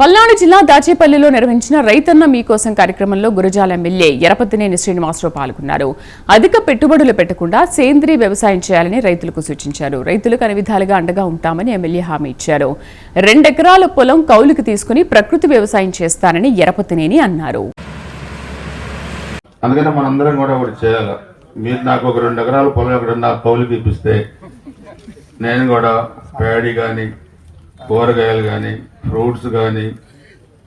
పల్నాడు జిల్లా దాచేపల్లిలో నిర్వహించిన రైతన్న మీకోసం కార్యక్రమంలో గురజాల ఎమ్మెల్యే ఎరపతినేని శ్రీనివాసరావు పాల్గొన్నారు. అధిక పెట్టుబడులు పెట్టకుండా సేంద్రీయ వ్యవసాయం చేయాలని రైతులకు సూచించారు. రైతులకు అన్ని విధాలుగా అండగా ఉంటామని ఎమ్మెల్యే హామీ ఇచ్చారు. రెండెకరాల పొలం కౌలుకు తీసుకుని ప్రకృతి వ్యవసాయం చేస్తానని ఎరపతినేని అన్నారు. అందుకని మనందరం కూడా ఒకటి చేయాలి. మీరు నాకు ఒక రెండు ఎకరాల పొలం ఎక్కడన్నా కౌలుకి ఇప్పిస్తే నేను కూడా ప్యాడీ కానీ కూరగాయలు కానీ ఫ్రూట్స్ కానీ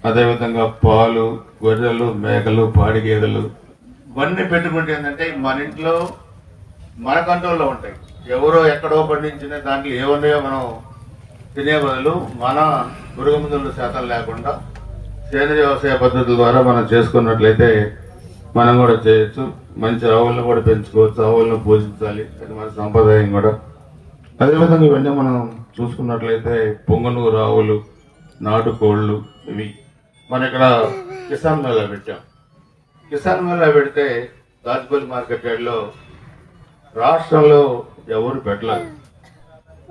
అదేవిధంగా పాలు గొర్రెలు మేకలు పాడి గేదెలు ఇవన్నీ పెట్టుకుంటే ఏంటంటే మన ఇంట్లో మన కంట్రోల్లో ఉంటాయి. ఎవరో ఎక్కడో పండించిన దాంట్లో ఏమున్నాయో మనం తినే బదులు మన పురుగుమందుల శాతం లేకుండా సేంద్రియ వ్యవసాయ పద్ధతుల ద్వారా మనం చేసుకున్నట్లయితే మనం కూడా చేయొచ్చు. మంచి ఆవులను కూడా పెంచుకోవచ్చు ఆవులను పూజించాలి అది మన సంప్రదాయం కూడా. అదేవిధంగా ఇవన్నీ మనం చూసుకున్నట్లయితే పొంగనూరు ఆవులు నాటుకోళ్ళు ఇవి మన ఇక్కడ కిసాన్ మేళా పెట్టాం. కిసాన్ మేళా పెడితే దాచిపల్లి మార్కెట్ యార్డ్లో రాష్ట్రంలో ఎవరు పెట్టలేదు.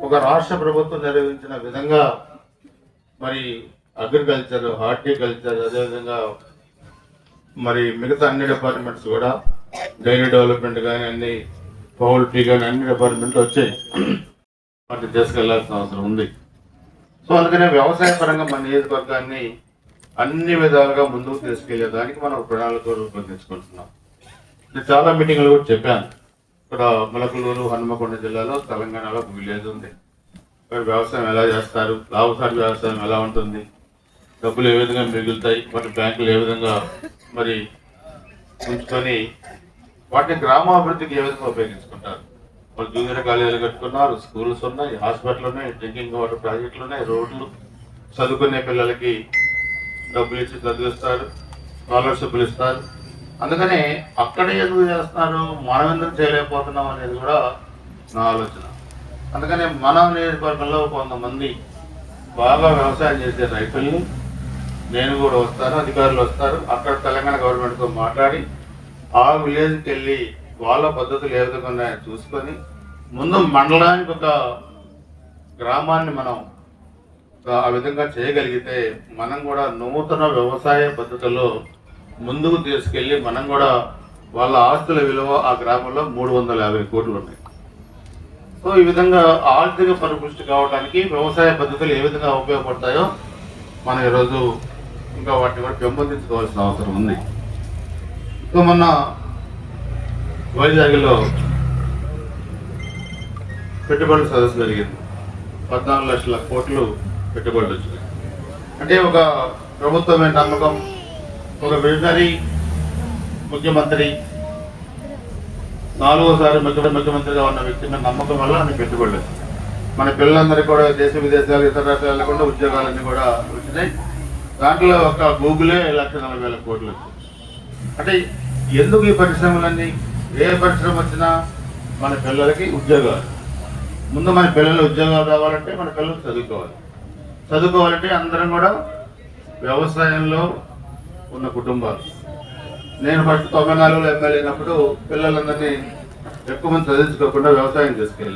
ఒక రాష్ట్ర ప్రభుత్వం నిర్వహించిన విధంగా మరి అగ్రికల్చర్ హార్టికల్చర్ అదేవిధంగా మరి మిగతా అన్ని డిపార్ట్మెంట్స్ కూడా డైరీ డెవలప్మెంట్ కానీ అన్ని పౌల్ట్రీ కానీ అన్ని డిపార్ట్మెంట్లు వచ్చాయి. వాటిని తీసుకెళ్ళాల్సిన అవసరం ఉంది. సో అందుకనే వ్యవసాయ పరంగా మన నియోజకవర్గాన్ని అన్ని విధాలుగా ముందుకు తీసుకెళ్ళేదానికి మనం ప్రణాళిక రూపొందించుకుంటున్నాం. నేను చాలా మీటింగ్లు కూడా చెప్పాను. ఇక్కడ మలకలూరు హనుమకొండ జిల్లాలో తెలంగాణలో ఒక విలేజ్ ఉంది. ఇక్కడ వ్యవసాయం ఎలా చేస్తారు లాభసాటి వ్యవసాయం ఎలా ఉంటుంది డబ్బులు ఏ విధంగా మిగులుతాయి వాటి బ్యాంకులు ఏ విధంగా మరి ఉంచుకొని వాటిని గ్రామాభివృద్ధికి ఏ విధంగా ఉపయోగించుకుంటారు. వాళ్ళు జూనియర్ కాలేజీలు కట్టుకున్నారు స్కూల్స్ ఉన్నాయి హాస్పిటల్ ఉన్నాయి డ్రింకింగ్ వాటర్ ప్రాజెక్టులు ఉన్నాయి రోడ్లు. చదువుకునే పిల్లలకి డబ్బులు ఇచ్చి చదివిస్తారు స్కాలర్షిప్లు ఇస్తారు. అందుకని అక్కడే ఎందుకు చేస్తున్నారు? మనం ఎందుకు చేయలేకపోతున్నాం అనేది కూడా నా ఆలోచన. అందుకని మన నియోజకవర్గంలో కొంతమంది బాగా వ్యవసాయం చేసే రైతుల్ని నేను కూడా వస్తాను అధికారులు వస్తారు. అక్కడ తెలంగాణ గవర్నమెంట్తో మాట్లాడి ఆ విలేజ్కి వెళ్ళి వాళ్ళ పద్ధతులు ఏ విధంగా ఉన్నాయో చూసుకొని ముందు మండలానికి ఒక గ్రామాన్ని మనం ఆ విధంగా చేయగలిగితే మనం కూడా నూతన వ్యవసాయ పద్ధతిలో ముందుకు తీసుకెళ్ళి మనం కూడా వాళ్ళ ఆస్తుల విలువ ఆ గ్రామంలో మూడు వందల యాభై కోట్లు ఉన్నాయి. సో ఈ విధంగా ఆర్థిక పరిపుష్టి కావడానికి వ్యవసాయ పద్ధతులు ఏ విధంగా ఉపయోగపడతాయో మనం ఈరోజు ఇంకా వాటిని కూడా పెంపొందించుకోవాల్సిన అవసరం ఉంది. ఇంకా మొన్న వైజాగ్లో పెట్టుబడుల సదస్సు జరిగింది. పద్నాలుగు లక్షల కోట్లు పెట్టుబడులు వచ్చినాయి. అంటే ఒక ప్రభుత్వమే నమ్మకం ఒక విజనరీ ముఖ్యమంత్రి నాలుగోసారి ముఖ్యమంత్రి ముఖ్యమంత్రిగా ఉన్న వ్యక్తి మీద నమ్మకం వల్ల అన్ని పెట్టుబడులు వచ్చినాయి. మన పిల్లలందరికీ కూడా దేశ విదేశాలు ఇతర రాష్ట్రాలు కూడా ఉద్యోగాలన్నీ కూడా వచ్చినాయి. దాంట్లో ఒక గూగులే లక్ష నలభై వేల కోట్లు వచ్చింది. అంటే ఎందుకు ఈ పరిశ్రమలన్నీ ఏ పరిశ్రమ వచ్చినా మన పిల్లలకి ఉద్యోగాలు. ముందు మన పిల్లలు ఉద్యోగాలు రావాలంటే మన పిల్లలు చదువుకోవాలి. చదువుకోవాలంటే అందరం కూడా వ్యవసాయంలో ఉన్న కుటుంబాలు. నేను ఫస్ట్ తొంభై నాలుగులో ఎమ్మెల్యే అయినప్పుడు పిల్లలందరినీ ఎక్కువ మంది చదివించుకోకుండా వ్యవసాయం చేసుకెళ్ళాను.